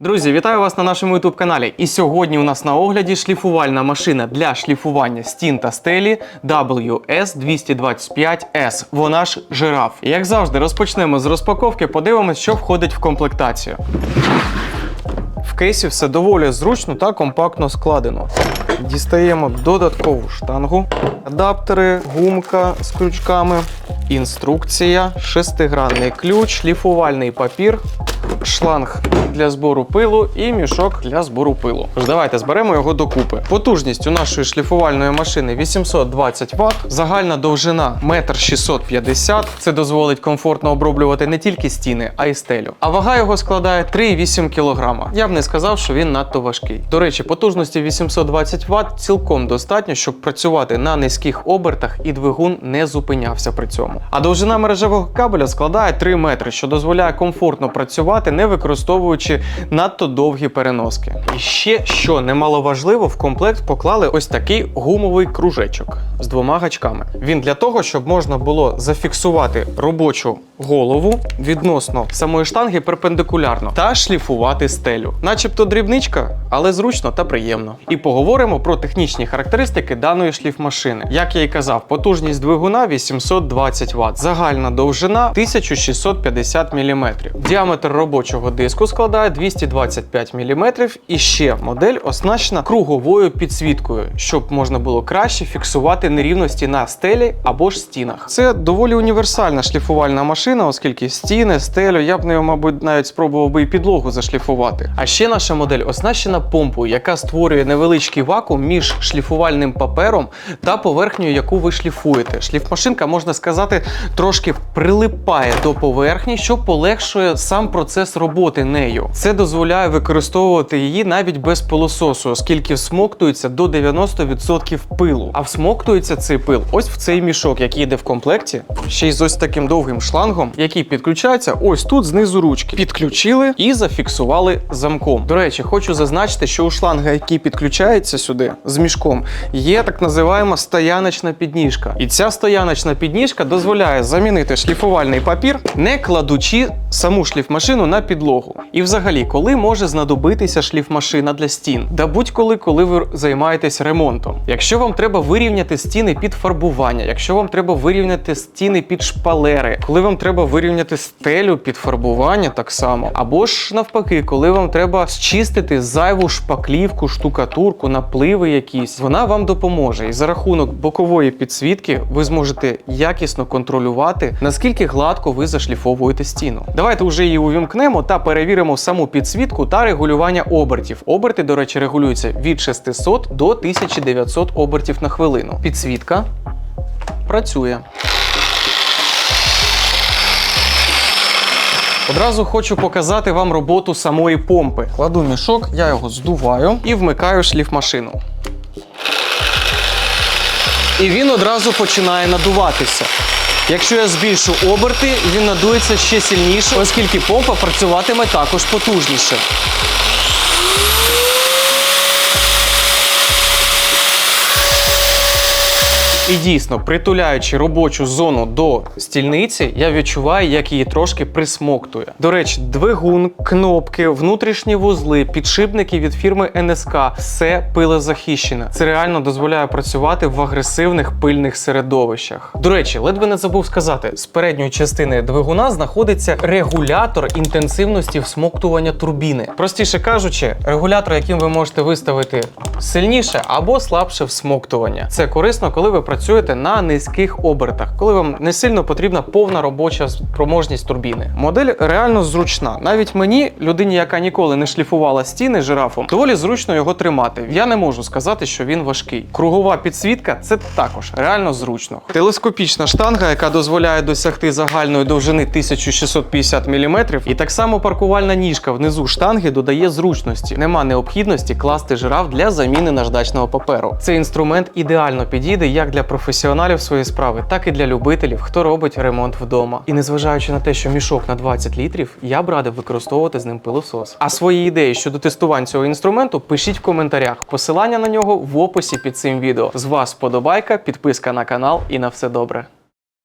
Друзі, вітаю вас на нашому youtube каналі. І сьогодні у нас на огляді шліфувальна машина для шліфування стін та стелі WS225S. Вона ж жираф. Як завжди, розпочнемо з розпаковки, подивимось, що входить в комплектацію. В кейсі все доволі зручно та компактно складено. Дістаємо додаткову штангу, адаптери, гумка з крючками, інструкція, шестигранний ключ, шліфувальний папір, шланг для збору пилу і мішок для збору пилу. Тож давайте зберемо його докупи. Потужність у нашої шліфувальної машини 820 Вт, загальна довжина 1,650 м. Це дозволить комфортно оброблювати не тільки стіни, а й стелю. А вага його складає 3,8 кг. Я б не сказав, що він надто важкий. До речі, потужності 820 Вт цілком достатньо, щоб працювати на низьких обертах і двигун не зупинявся при цьому. А довжина мережевого кабеля складає 3 метри, що дозволяє комфортно працювати, не використовуючи надто довгі переноски. І ще, що немаловажливо, в комплект поклали ось такий гумовий кружечок з двома гачками. Він для того, щоб можна було зафіксувати робочу голову відносно самої штанги перпендикулярно та шліфувати стелю. Начебто дрібничка, але зручно та приємно. І поговоримо про технічні характеристики даної шліфмашини. Як я і казав, потужність двигуна 820 Вт, загальна довжина 1650 мм. Діаметр робочого диску складає 225 мм. І ще модель оснащена круговою підсвіткою, щоб можна було краще фіксувати нерівності на стелі або ж стінах. Це доволі універсальна шліфувальна машина, оскільки стіни, стелю я б нею, мабуть, навіть спробував би і підлогу зашліфувати. А ще наша модель оснащена помпою, яка створює невеличкий вакуум між шліфувальним папером та поверхнею, яку ви шліфуєте. Шліфмашинка, можна сказати, трошки прилипає до поверхні, що полегшує сам процес роботи нею. Це дозволяє використовувати її навіть без пилососу, оскільки всмоктується до 90% пилу. А всмоктується цей пил ось в цей мішок, який йде в комплекті, ще й з ось таким довгим шлангом, який підключається ось тут знизу ручки. Підключили і зафіксували замком. До речі, хочу зазначити, що у шланга, який підключається сюди з мішком, є так називаємо стояночна підніжка. І ця стояночна підніжка дозволяє замінити шліфувальний папір, не кладучи саму шліфмашину на підлогу. І взагалі, коли може знадобитися шліфмашина для стін? Да будь-коли, коли ви займаєтесь ремонтом. Якщо вам треба вирівняти стіни під фарбування, якщо вам треба вирівняти стіни під шпалери, коли вам треба вирівняти стелю під фарбування, так само, або ж навпаки, коли вам треба зчистити зайву шпаклівку, штукатурку, напливи якісь, вона вам допоможе. І за рахунок бокової підсвітки ви зможете якісно контролювати, наскільки гладко ви зашліфовуєте стіну. Давайте вже її увімкнемо та перевіримо саму підсвітку та регулювання обертів. Оберти, до речі, регулюються від 600 до 1900 обертів на хвилину. Підсвітка працює. Одразу хочу показати вам роботу самої помпи. Кладу мішок, я його здуваю і вмикаю шліфмашину. І він одразу починає надуватися. Якщо я збільшу оберти, він надується ще сильніше, оскільки помпа працюватиме також потужніше. І дійсно, притуляючи робочу зону до стільниці, я відчуваю, як її трошки присмоктує. До речі, двигун, кнопки, внутрішні вузли, підшипники від фірми НСК все пилозахищене. Це реально дозволяє працювати в агресивних пильних середовищах. До речі, ледве не забув сказати: з передньої частини двигуна знаходиться регулятор інтенсивності всмоктування турбіни. Простіше кажучи, регулятор, яким ви можете виставити сильніше або слабше всмоктування. Це корисно, коли ви працюєте на низьких обертах, коли вам не сильно потрібна повна робоча спроможність турбіни. Модель реально зручна. Навіть мені, людині, яка ніколи не шліфувала стіни жирафом, доволі зручно його тримати. Я не можу сказати, що він важкий. Кругова підсвітка це також реально зручно. Телескопічна штанга, яка дозволяє досягти загальної довжини 1650 мм, і так само паркувальна ніжка внизу штанги додає зручності. Нема необхідності класти жираф для заміни наждачного паперу. Цей інструмент ідеально підійде як для професіоналів своєї справи, так і для любителів, хто робить ремонт вдома. І незважаючи на те, що мішок на 20 літрів, я б радив використовувати з ним пилосос. А свої ідеї щодо тестувань цього інструменту пишіть в коментарях. Посилання на нього в описі під цим відео. З вас вподобайка, підписка на канал і на все добре.